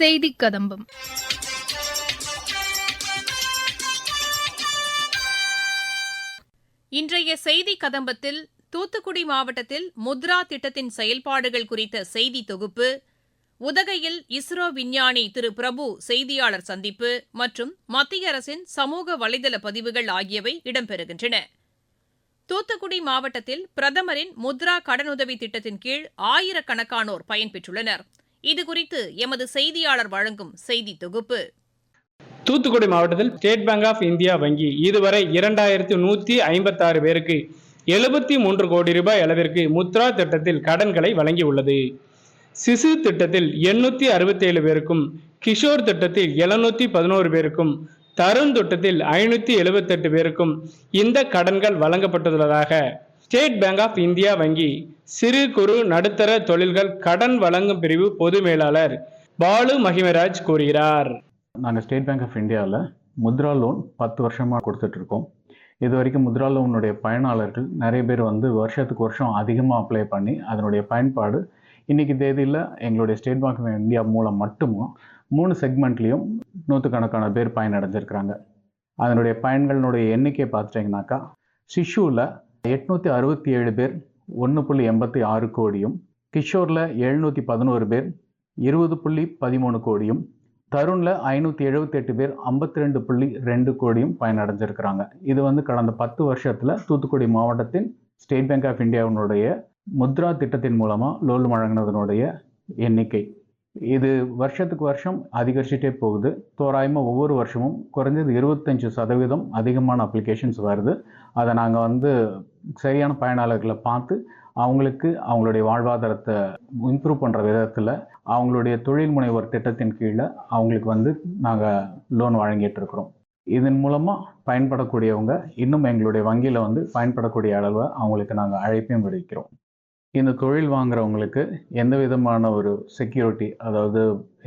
செய்தி கதம்பம் இன்றைய செய்தி கதம்பத்தில் தூத்துக்குடி மாவட்டத்தில் முத்ரா திட்டத்தின் செயல்பாடுகள் குறித்த செய்தி தொகுப்பு உதகையில் இஸ்ரோ விஞ்ஞானி திரு பிரபு செய்தியாளர் சந்திப்பு மற்றும் மத்திய அரசின் சமூக வலைதள பதிவுகள் ஆகியவை இடம்பெறுகின்றன. தூத்துக்குடி மாவட்டத்தில் பிரதமரின் முத்ரா கடனுதவி திட்டத்தின் கீழ் ஆயிரக்கணக்கானோர் பயன்பெற்றுள்ளனர். இதுகுறித்து எமது செய்தியாளர் வழங்கும் செய்தி தொகுப்பு. தூத்துக்குடி மாவட்டத்தில் ஸ்டேட் பேங்க் ஆஃப் இந்தியா வங்கி இதுவரை இரண்டாயிரத்தி நூற்றி ஐம்பத்தாறு பேருக்கு எழுபத்தி மூன்று கோடி ரூபாய் அளவிற்கு முத்ரா திட்டத்தில் கடன்களை வழங்கியுள்ளது. சிசு திட்டத்தில் எண்ணூற்றி அறுபத்தேழு பேருக்கும் கிஷோர் திட்டத்தில் எழுநூற்றி பதினோரு பேருக்கும் தருண் திட்டத்தில் ஐநூற்றி எழுபத்தெட்டு பேருக்கும் இந்த கடன்கள் வழங்கப்பட்டுள்ளதாக ஸ்டேட் பேங்க் ஆஃப் இந்தியா வங்கி சிறு குறு நடுத்தர தொழில்கள் கடன் வழங்கும் பிரிவு பொது மேலாளர் பாலு மகிமராஜ் கூறுகிறார். நாங்கள் ஸ்டேட் பேங்க் ஆஃப் இந்தியாவில் முத்ரா லோன் பத்து வருஷமாக கொடுத்துட்ருக்கோம் இது வரைக்கும் முத்ரா லோனுடைய பயனாளர்கள் நிறைய பேர் வந்து வருஷத்துக்கு வருஷம் அதிகமாக அப்ளை பண்ணி அதனுடைய பயன்பாடு இன்றைக்கி தேதியில் எங்களுடைய ஸ்டேட் பேங்க் ஆஃப் இந்தியா மூலம் மட்டுமும் மூணு செக்மெண்ட்லேயும் நூற்றுக்கணக்கான பேர் பயனடைஞ்சிருக்கிறாங்க. அதனுடைய பயன்களினுடைய எண்ணிக்கை பார்த்துட்டிங்கனாக்கா சிஷுவில் எட்நூற்றி அறுபத்தி ஏழு பேர் ஒன்று புள்ளி எண்பத்தி ஆறு கோடியும் கிஷோரில் எழுநூற்றி பதினோரு பேர் இருபது புள்ளி பதிமூணு கோடியும் தருணில் ஐநூற்றி எழுபத்தெட்டு பேர் ஐம்பத்தி ரெண்டு புள்ளி ரெண்டு கோடியும் பயனடைஞ்சிருக்கிறாங்க. இது வந்து கடந்த பத்து வருஷத்தில் தூத்துக்குடி மாவட்டத்தின் ஸ்டேட் பேங்க் ஆஃப் இந்தியாவினுடைய முத்ரா திட்டத்தின் மூலமாக லோன் வழங்கினதனுடைய எண்ணிக்கை. இது வருஷத்துக்கு வருஷம் அதிகரிச்சுட்டே போகுது. தோராயமாக ஒவ்வொரு வருஷமும் குறைஞ்சது இருபத்தஞ்சு சதவீதம் அதிகமான அப்ளிகேஷன்ஸ் வருது. அதை நாங்கள் வந்து சரியான பயனாளர்களை பார்த்து அவங்களுக்கு அவங்களுடைய வாழ்வாதாரத்தை இம்ப்ரூவ் பண்ணுற விதத்தில் அவங்களுடைய தொழில் முனைவர் திட்டத்தின் கீழே அவங்களுக்கு வந்து நாங்கள் லோன் வழங்கிட்டு இருக்கிறோம். இதன் மூலமாக பயன்படக்கூடியவங்க இன்னும் எங்களுடைய வங்கியில் வந்து பயன்படக்கூடிய அளவை அவங்களுக்கு நாங்கள் அழைப்பையும் விடுக்கிறோம் இந்த தொழில் வாங்குறவங்களுக்கு எந்த விதமான ஒரு செக்யூரிட்டி அதாவது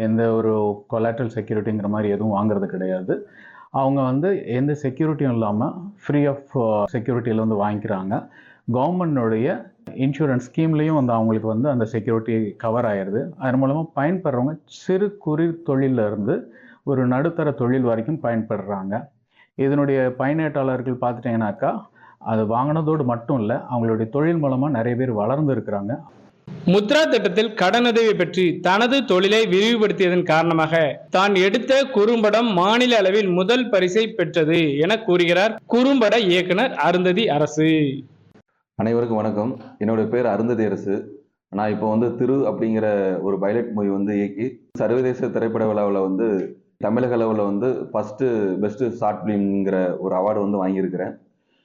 எந்த ஒரு கொலாட்ரல் செக்யூரிட்டிங்கிற மாதிரி எதுவும் வாங்குறது கிடையாது. அவங்க வந்து எந்த செக்யூரிட்டியும் இல்லாமல் ஃப்ரீ ஆஃப் செக்யூரிட்டியில் வந்து வாங்கிக்கிறாங்க. கவர்மெண்ட்டுடைய இன்சூரன்ஸ் ஸ்கீம்லேயும் வந்து அவங்களுக்கு வந்து அந்த செக்யூரிட்டி கவர் ஆயிடுது அதன் மூலமாக பயன்படுறவங்க சிறு குறு தொழிலிருந்து இருந்து ஒரு நடுத்தர தொழில் வரைக்கும் பயன்படுறாங்க. இதனுடைய பயனேட்டாளர்கள் பார்த்துட்டிங்கனாக்கா அது வாங்கினதோடு மட்டும் இல்லை அவங்களுடைய தொழில் மூலமாக நிறைய பேர் வளர்ந்து இருக்கிறாங்க. முத்ரா திட்டத்தில் கடனுதவி பெற்று தனது தொழிலை விரிவுபடுத்தியதன் காரணமாக தான் எடுத்த குறும்படம் மாநில அளவில் முதல் பரிசை பெற்றது என கூறுகிறார் குறும்பட இயக்குனர் அருந்ததி அரசு. அனைவருக்கும் வணக்கம். என்னுடைய பேர் அருந்ததி அரசு. நான் இப்போ வந்து திரு அப்படிங்கிற ஒரு பைலட் மூவி வந்து இயக்கி சர்வதேச திரைப்பட விழாவில் வந்து தமிழக அளவில் வந்து ஃபஸ்ட்டு பெஸ்ட்டு ஷார்ட் ஃபிலிம்ங்கிற ஒரு அவார்டு வந்து வாங்கியிருக்கிறேன்.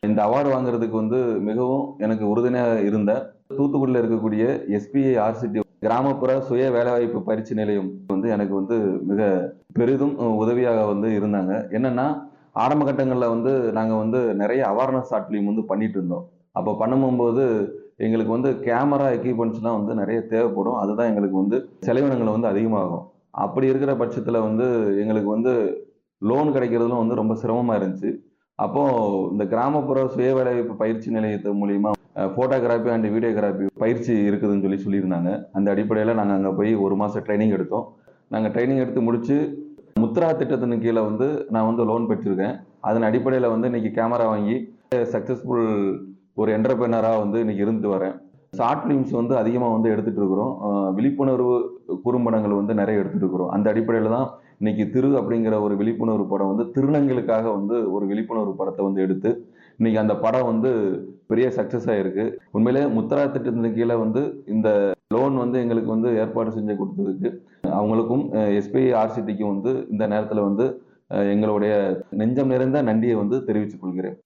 இந்த அவார்டு வாங்குறதுக்கு வந்து மிகவும் எனக்கு உறுதுணையாக இருந்த தூத்துக்குடியில் இருக்கக்கூடிய எஸ்பிஐ ஆர்சிடி கிராமப்புற சுய வேலைவாய்ப்பு பயிற்சி நிலையம் வந்து எனக்கு வந்து மிக பெரிதும் உதவியாக வந்து இருந்தாங்க. என்னன்னா ஆரம்ப கட்டங்களில் வந்து நாங்கள் வந்து நிறைய அவேர்னஸ் ஷார்ட் வந்து பண்ணிட்டு இருந்தோம். அப்போ பண்ணும்போது எங்களுக்கு வந்து கேமரா எக்யூப்மெண்ட்ஸ்லாம் வந்து நிறைய தேவைப்படும். அதுதான் எங்களுக்கு வந்து செலவினங்கள் வந்து அதிகமாகும். அப்படி இருக்கிற பட்சத்தில் வந்து எங்களுக்கு வந்து லோன் கிடைக்கிறதுலாம் வந்து ரொம்ப சிரமமாக இருந்துச்சு. அப்போ இந்த கிராமப்புற சுய வேலைவாய்ப்பு பயிற்சி நிலையத்து மூலியமா ஃபோட்டோகிராஃபி அண்ட் வீடியோகிராஃபி பயிற்சி இருக்குதுன்னு சொல்லி சொல்லியிருந்தாங்க. அந்த அடிப்படையில் நாங்கள் அங்கே போய் ஒரு மாதம் ட்ரைனிங் எடுத்தோம். நாங்கள் ட்ரைனிங் எடுத்து முடிச்சு முத்ரா திட்டத்தின் கீழே வந்து நான் வந்து லோன் பெற்றிருக்கேன். அதன் அடிப்படையில் வந்து இன்னைக்கு கேமரா வாங்கி சக்ஸஸ்ஃபுல் ஒரு என்டர்பிரினராக வந்து இன்னைக்கு இருந்து வரேன். ஷார்ட் ஃபிலிம்ஸ் வந்து அதிகமாக வந்து எடுத்துகிட்டு இருக்கிறோம். விழிப்புணர்வு குறும்படங்கள் வந்து நிறைய எடுத்துகிட்டு இருக்கிறோம். அந்த அடிப்படையில் தான் இன்னைக்கு திரு அப்படிங்கிற ஒரு விழிப்புணர்வு படம் வந்து திருநங்களுக்காக வந்து ஒரு விழிப்புணர்வு படத்தை வந்து எடுத்து இன்னைக்கு அந்த படம் வந்து பெரிய சக்சஸ் ஆயிருக்கு. உண்மையிலே முத்ரா திட்டத்தின் கீழே வந்து இந்த லோன் வந்து எங்களுக்கு வந்து ஏற்பாடு செஞ்சு கொடுத்ததுக்கு அவங்களுக்கும் எஸ்பிஐ ஆர்சிடிக்கும் வந்து இந்த நேரத்தில் வந்து அஹ், எங்களுடைய நெஞ்சம் நிறைந்த நன்றியை வந்து தெரிவித்துக் கொள்கிறேன்.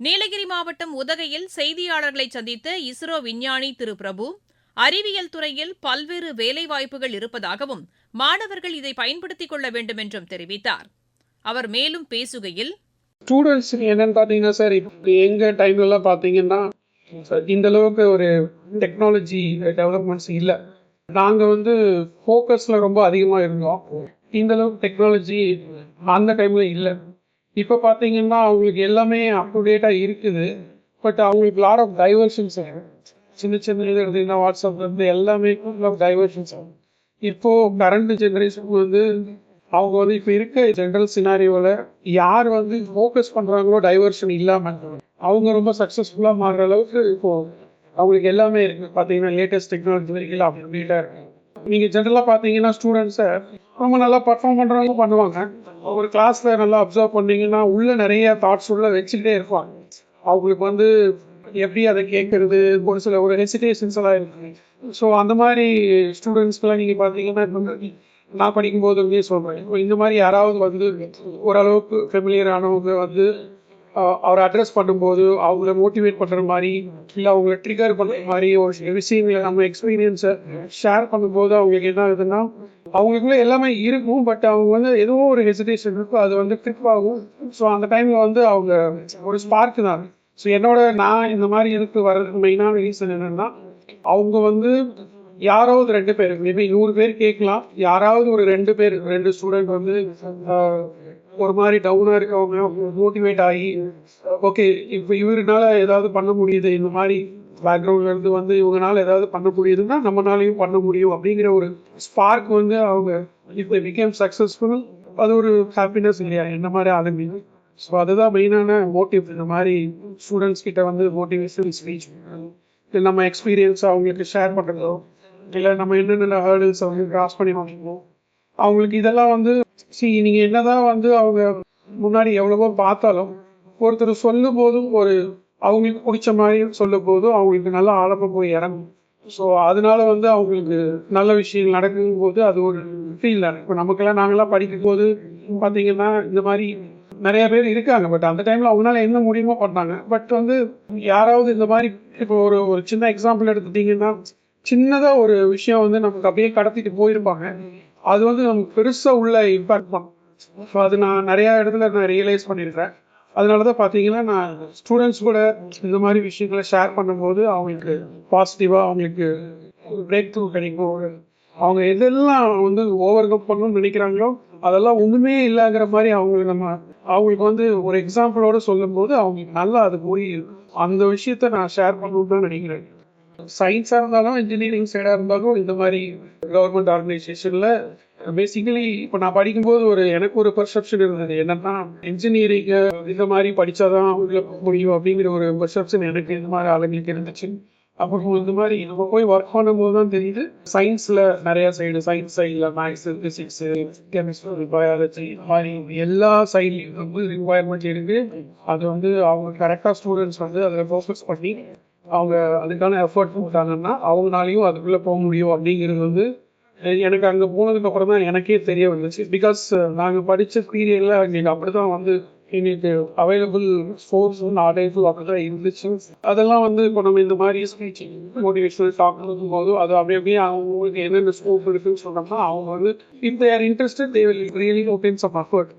நீலகிரி மாவட்டம் உதகையில் செய்தியாளர்களை சந்தித்த இஸ்ரோ விஞ்ஞானி திரு பிரபு அறிவியல் துறையில் பல்வேறு வேலைவாய்ப்புகள் இருப்பதாகவும் மாணவர்கள் இதை பயன்படுத்திக் கொள்ள வேண்டும் என்றும் தெரிவித்தார். அவர் மேலும் பேசுகையில் ஸ்டூடெண்ட்ஸ் என்னன்னு பார்த்தீங்கன்னா சார் இப்போ எங்கள் டைம்லலாம் பார்த்தீங்கன்னா இந்த அளவுக்கு ஒரு டெக்னாலஜி டெவலப்மெண்ட்ஸ் இல்லை. நாங்கள் வந்து ஃபோக்கஸில் ரொம்ப அதிகமாக இருந்தோம். இந்த அளவுக்கு டெக்னாலஜி அந்த டைமில் இல்லை. இப்போ பார்த்தீங்கன்னா அவங்களுக்கு எல்லாமே அப்டுடேட்டாக இருக்குது. பட் அவங்களுக்கு லாட் ஆஃப் டைவர்ஷன்ஸ் சின்ன சின்ன இது எடுத்தீங்கன்னா வாட்ஸ்அப்ல இருந்து எல்லாமே டைவர்ஷன்ஸ் இப்போ கரண்ட் ஜெனரேஷன் வந்து அவங்க வந்து இப்போ இருக்க ஜென்ரல் சினாரியோவில் யார் வந்து ஃபோக்கஸ் பண்ணுறாங்களோ டைவர்ஷன் இல்லாமல் அவங்க ரொம்ப சக்ஸஸ்ஃபுல்லாக மாறுற அளவுக்கு இப்போ அவங்களுக்கு எல்லாமே இருக்குது பார்த்தீங்கன்னா லேட்டஸ்ட் டெக்னாலஜி வரைக்கும் அப்படின்ட்டு இருக்கு. நீங்கள் ஜென்ரலாக பார்த்தீங்கன்னா ஸ்டூடெண்ட்ஸை ரொம்ப நல்லா பர்ஃபார்ம் பண்ணுறவங்க பண்ணுவாங்க. ஒரு கிளாஸில் நல்லா அப்சர்வ் பண்ணீங்கன்னா உள்ள நிறைய தாட்ஸ் உள்ள வச்சுக்கிட்டே இருப்பாங்க. அவங்களுக்கு வந்து எப்படி அதை கேட்கறது? ஒரு சில ஒரு ஹெசிடேஷன்ஸ் எல்லாம் இருக்கு. ஸோ அந்த மாதிரி ஸ்டூடெண்ட்ஸ்க்கெல்லாம் நீங்கள் பார்த்தீங்கன்னா இப்போ நான் படிக்கும்போது வந்து சொல்கிறேன் இந்த மாதிரி யாராவது வந்து ஓரளவுக்கு ஃபெமிலியர் ஆனவங்க வந்து அவரை அட்ரஸ் பண்ணும்போது அவங்கள மோட்டிவேட் பண்ணுற மாதிரி இல்லை அவங்கள ட்ரிகர் பண்ணுற மாதிரி ஒரு சில விஷயங்களை நம்ம எக்ஸ்பீரியன்ஸை ஷேர் பண்ணும்போது அவங்களுக்கு என்ன ஆகுதுன்னா அவங்களுக்குள்ள எல்லாமே இருக்கும் பட் அவங்க வந்து எதுவும் ஒரு ஹெசிடேஷன் இருக்கும் அது வந்து ட்ரிப் ஆகும். ஸோ அந்த டைமில் வந்து அவங்க ஒரு ஸ்பார்க் தான். ஸோ என்னோட நான் இந்த மாதிரி இருக்கு வர்றதுக்கு மெயினான ரீசன் என்னன்னா அவங்க வந்து யாராவது ரெண்டு பேர் மேபி நூறு பேர் கேட்கலாம். யாராவது ஒரு ரெண்டு பேர் ரெண்டு ஸ்டூடெண்ட் வந்து ஒரு மாதிரி டவுனாக இருக்கவங்க மோட்டிவேட் ஆகி ஓகே இப்போ இவருனால ஏதாவது பண்ண முடியுது இந்த மாதிரி பேக்ரவுண்ட்ல இருந்து வந்து இவங்கனால ஏதாவது பண்ண முடியுதுன்னா நம்மளாலையும் பண்ண முடியும் அப்படிங்கிற ஒரு ஸ்பார்க் வந்து அவங்க இப்போ பிகேம் சக்ஸஸ்ஃபுல் அது ஒரு ஹாப்பினஸ் இல்லையா? என்ன மாதிரி ஆளுங்க? ஸோ அதுதான் மெயினான மோட்டிவ் இந்த மாதிரி ஸ்டூடெண்ட்ஸ் கிட்ட வந்து மோட்டிவேஷன் ஸ்பீச் இல்லை நம்ம எக்ஸ்பீரியன்ஸ் அவங்களுக்கு ஷேர் பண்ணுறதோ இல்லை நம்ம என்னென்ன ஹேர்டில்ஸ் அவங்க கிராஸ் பண்ணி வாங்கணும் அவங்களுக்கு இதெல்லாம் வந்து சி நீங்கள் என்னதான் வந்து அவங்க முன்னாடி எவ்வளவோ பார்த்தாலும் ஒருத்தர் சொல்லும் போதும் ஒரு அவங்களுக்கு பிடிச்ச மாதிரி சொல்லும் போதும் அவங்களுக்கு நல்லா ஆழமாக போய் இறங்கும். ஸோ அதனால வந்து அவங்களுக்கு நல்ல விஷயங்கள் நடக்கும் போது அது ஒரு ஃபீல் தானே. இப்போ நமக்கெல்லாம் நாங்களாம் படிக்கும் போது பார்த்தீங்கன்னா இந்த மாதிரி நிறைய பேர் இருக்காங்க பட் அந்த டைம்ல அவங்களால என்ன முடியுமோ பண்ணாங்க. பட் வந்து யாராவது இந்த மாதிரி இப்போ ஒரு ஒரு சின்ன எக்ஸாம்பிள் எடுத்துட்டீங்கன்னா சின்னதா ஒரு விஷயம் வந்து நமக்கு அப்படியே கடத்திட்டு போயிருப்பாங்க. அது வந்து நமக்கு பெருசா உள்ள இம்பாக்ட் பண்ணும் ஸோ அது நான் நிறைய இடத்துல நான் ரியலைஸ் பண்ணியிருக்கேன் அதனால தான் பார்த்தீங்கன்னா நான் ஸ்டூடெண்ட்ஸ் கூட இந்த மாதிரி விஷயங்களை ஷேர் பண்ணும்போது அவங்களுக்கு பாசிட்டிவாக அவங்களுக்கு பிரேக் த்ரூ கிடைக்கும். ஒரு அவங்க எதெல்லாம் வந்து ஓவர் கம் பண்ணணும்னு நினைக்கிறாங்களோ அதெல்லாம் ஒன்றுமே இல்லைங்கிற மாதிரி அவங்க நம்ம அவங்களுக்கு வந்து ஒரு எக்ஸாம்பிளோட சொல்லும்போது அவங்களுக்கு நல்லா அது போய் அந்த விஷயத்த நான் ஷேர் பண்ணணும்னு தான் நினைக்கிறேன். சயின்ஸாக இருந்தாலும் இன்ஜினியரிங் சைடாக இருந்தாலும் இந்த மாதிரி கவர்மெண்ட் ஆர்கனைசேஷனில் பேசிக்கலி இப்போ நான் படிக்கும்போது ஒரு எனக்கு ஒரு பர்செப்ஷன் இருந்தது. என்னன்னா இன்ஜினியரிங் இந்த மாதிரி படிச்சாதான் அவங்களுக்கு முடியும் அப்படிங்கிற ஒரு பர்செப்ஷன் எனக்கு இந்த மாதிரி ஆளுங்களுக்கு இருந்துச்சு. அப்புறம் இந்த மாதிரி நம்ம போய் ஒர்க் பண்ணும்போது தான் தெரியுது சயின்ஸில் நிறைய சைடு சயின்ஸ் சைடில் மேக்ஸ் ஃபிசிக்ஸ் கெமிஸ்ட்ரி பயாலஜி இந்த மாதிரி எல்லா சைட்லையும் வந்து ரிக்குவயர்மெண்ட் இருக்கு அது வந்து அவங்க கரெக்டாக ஸ்டூடெண்ட்ஸ் வந்து அதில் ஃபோக்கஸ் பண்ணி அவங்க அதுக்கான எஃபர்ட் போட்டாங்கன்னா அவங்களாலையும் அதுக்குள்ளே போக முடியும் அப்படிங்கிறது வந்து எனக்கு அங்கே போனதுக்கு அப்புறம் தான் எனக்கே தெரிய வந்துச்சு. பிகாஸ் நாங்கள் படித்த பீரியடில் எங்களுக்கு அப்படி தான் வந்து எங்களுக்கு அவைலபிள் ஸ்போர்ட்ஸ் நாலேஜ் அப்படி தான் இருந்துச்சு அதெல்லாம் வந்து இப்போ நம்ம இந்த மாதிரி ஸ்பீச் மோட்டிவேஷனல் டாக் போது அது அப்படியே அப்படியே அவங்களுக்கு என்னென்ன ஸ்கோப் இருக்குன்னு சொன்னோம்னா அவங்க வந்து if there interested they will really open some effort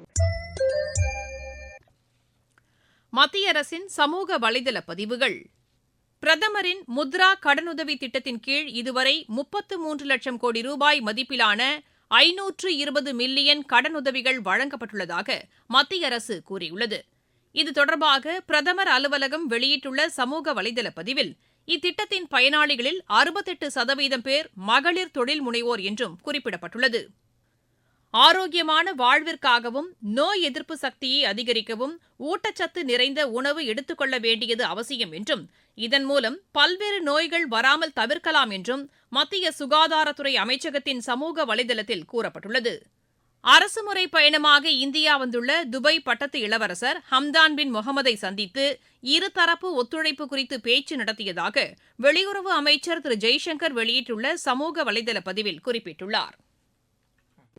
மத்திய அரசின் சமூக வலைதள பதிவுகள். பிரதமரின் முத்ரா கடனுதவி திட்டத்தின் கீழ் இதுவரை முப்பத்து மூன்று லட்சம் கோடி ரூபாய் மதிப்பிலான ஐநூற்று இருபது மில்லியன் கடனுதவிகள் வழங்கப்பட்டுள்ளதாக மத்திய அரசு கூறியுள்ளது. இது தொடர்பாக பிரதமர் அலுவலகம் வெளியிட்டுள்ள சமூக வலைதள பதிவில் இத்திட்டத்தின் பயனாளிகளில் அறுபத்தெட்டு சதவீதம் பேர் மகளிர் தொழில் முனைவோர் என்றும் குறிப்பிடப்பட்டுள்ளது. ஆரோக்கியமான வாழ்விற்காகவும் நோய் எதிர்ப்பு சக்தியை அதிகரிக்கவும் ஊட்டச்சத்து நிறைந்த உணவு எடுத்துக்கொள்ள வேண்டியது அவசியம் என்றும் இதன் மூலம் பல்வேறு நோய்கள் வராமல் தவிர்க்கலாம் என்றும் மத்திய சுகாதாரத்துறை அமைச்சகத்தின் சமூக வலைதளத்தில் கூறப்பட்டுள்ளது. அரசுமுறை பயணமாக இந்தியா வந்துள்ள துபாய் பட்டத்து இளவரசர் ஹம்தான் பின் முகமதை சந்தித்து இருதரப்பு ஒத்துழைப்பு குறித்து பேச்சு நடத்தியதாக வெளியுறவு அமைச்சர் திரு ஜெய்சங்கர் வெளியிட்டுள்ள சமூக வலைதள பதிவில் குறிப்பிட்டுள்ளார்.